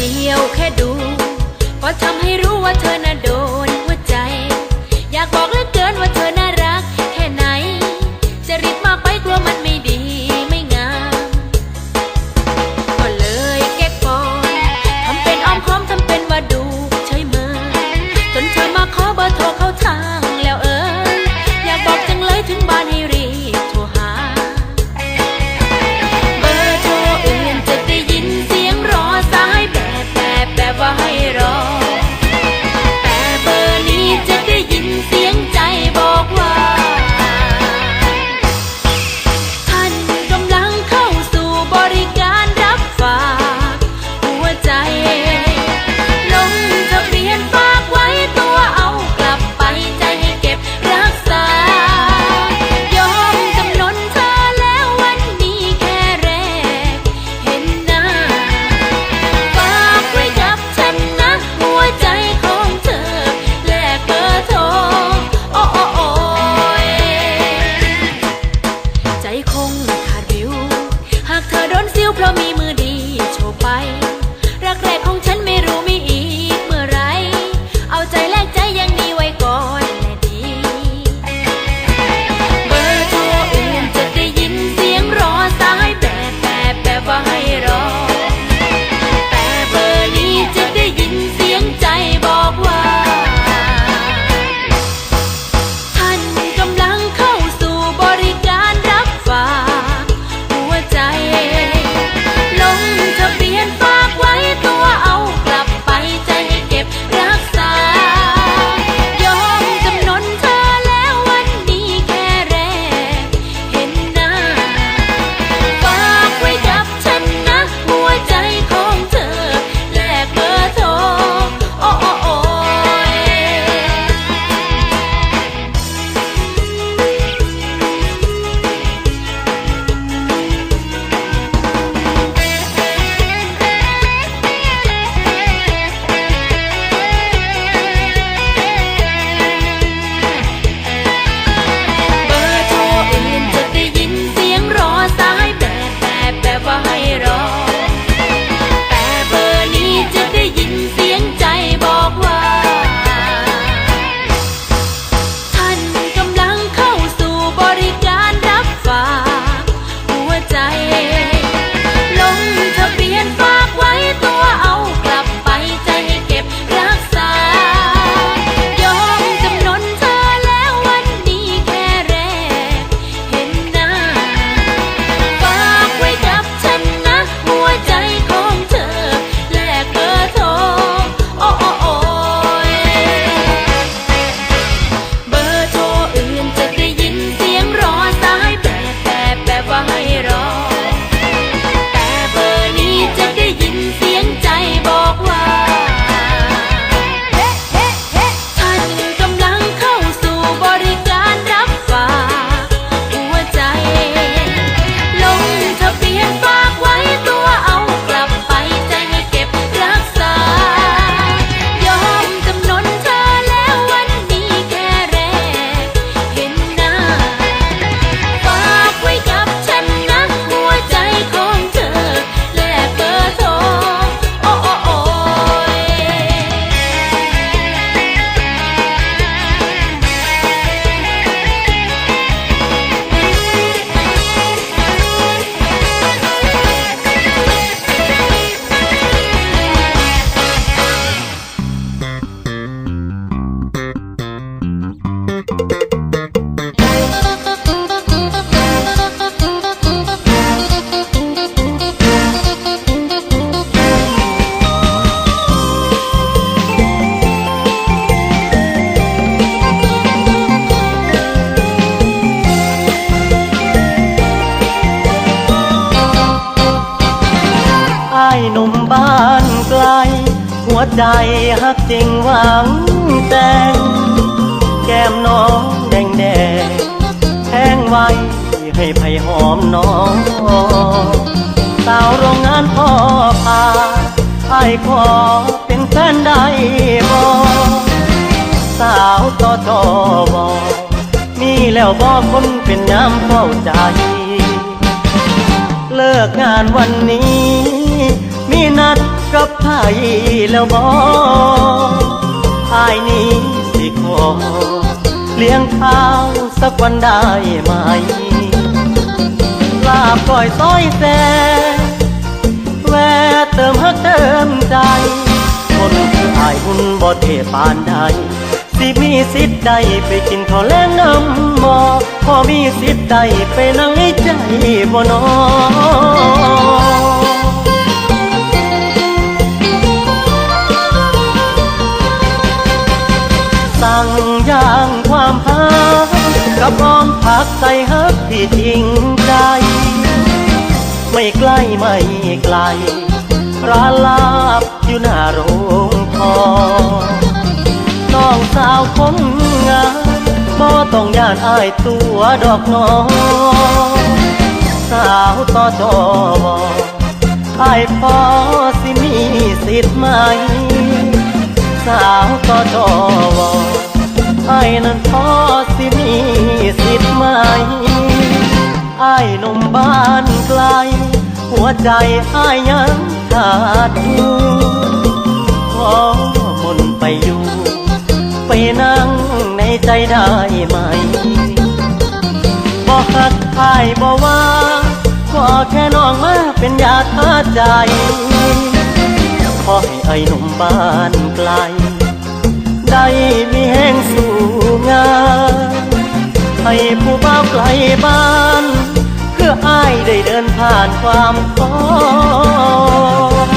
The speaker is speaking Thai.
เดียวแค่ดู ก็ทำให้รู้ว่าเธอน่ะโดนหัวใจ อยากบอกเหลือเกินว่าเธอน่ะ หัวใจหักจริงหวังแต่งแก้มน้องแดงแดงแห้งไว้ให้ไผ่หอมน้องสาวโรงงานพ่อพาไอ้ขอเป็นแฟนได้บอสาวต่อจอบอมีแล้วบอคนเป็นน้ำเฝ้าใจ เลิกงานวันนี้ กับไยแล้วบออายนี้สิขอ เลี้ยงเท้าสักวันได้ไหม ลาบก้อยซอยแซแวะเติมฮักเติมใจ คนที่อายหุ่นบ่เทปานใดสิมีสิทธิ์ใดไปกินข้าวแลงน้ำหมอพอมีสิทธิ์ใดไปนั่งให้ใจบ่นอ ที่จริงใจ ไม่ใกล้ไม่ไกล ร้านลาบอยู่หน้าโรงทองน้องสาวคนงามบ่ต้องย่านอายตัวดอกน้องสาวต่อจอบอายพอสิมีสิทธิ์ไหม สาวก็จอวอไอ้นั้นพอ ใจไอ้ยังขาดอยู่ขอมนไปอยู่ ไปนั่งในใจได้ไหมบอกหักไอ้บอกว่าขอแค่น้องมาเป็นยาทาใจ ขอให้ไอ้หนุ่มบ้านไกล ได้มีแห้งสู่งานให้ผู้บ่าวไกลบ้าน ได้เดินผ่านความท้อ